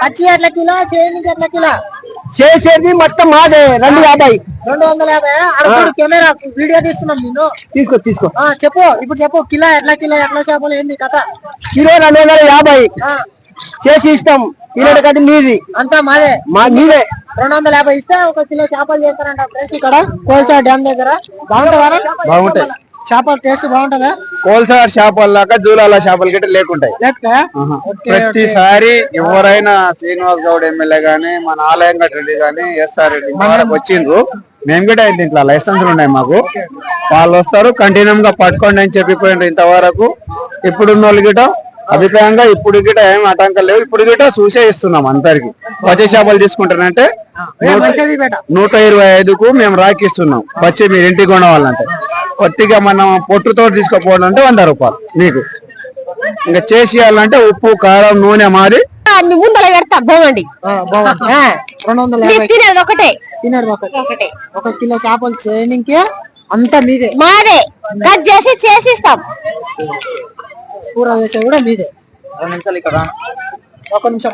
పచ్చి ఎట్ల కిలో చేయనికి ఎట్ల కిలో. చేసేది మొత్తం మాదే రెండు యాభై. రెండు వందల యాభై. అడుగుడు కెమెరా వీడియో తీస్తున్నాం నేను తీసుకో తీసుకో. ఆ చెప్పు ఇప్పుడు చెప్పు కిలో ఎట్లా కిలో ఎట్లా చేపలు ఏంది కథ? కిలో రెండు వందల యాభై. ఆ, చేసి ఇస్తాం. తినడు కదా మీది అంతా మాదే. మా మీదే రెండు వందల యాభై ఇస్తే ఒక కిలో చేపలు చేస్తారంట ఫ్రెండ్స్ ఇక్కడ కోల్సా డ్యామ్ దగ్గర. బాగుంటుందా? బాగుంటాయి. చేపల టేస్ట్ బాగుంటుందా? కోల్సార్ చేపల లాగా జూలాల చేపల గిట్ట లేకుంటాయి. ప్రతిసారి ఎవరైనా శ్రీనివాస్ గౌడ్ ఎమ్మెల్యే గానీ మన ఆలయం రెడ్డి గానీ ఎస్ఆర్ రెడ్డి వచ్చిండ్రు. మేము కూడా దీంట్లో లైసెన్స్ ఉన్నాయి మాకు. వాళ్ళు వస్తారు కంటిన్యూ గా పట్టుకోండి అని చెప్పిపోయిండ్రు ఇంతవరకు. ఇప్పుడున్న వాళ్ళు గిట అభిప్రాయంగా ఇప్పుడు గిట ఏం ఆటంకాలు లేవు. ఇప్పుడు గిట చూసే ఇస్తున్నాం అందరికి. పచ్చి చేపలు తీసుకుంటారంటే నూట ఇరవై ఐదుకు మేము రాకిస్తున్నాం. వచ్చి మీరు ఇంటికి కొనవాలంటే. కొద్దిగా మనం పొట్టుతో తీసుకుపోవడం అంటే వంద రూపాయలు మీకు ఇంకా చేసి ఉప్పు కారం నూనె మాది అన్ని ముందర పెడతా బాగుండి వందల తినేది ఒకటే. తినరు ఒకటి. ఒక కిలో చేపలు చేయనికే అంతా మీదే. మాదే. కట్ చేసి చేసిస్తాం. కూర చేసే కూడా మీదే. రెండు నిమిషాలు ఇక్కడ ఒక నిమిషం.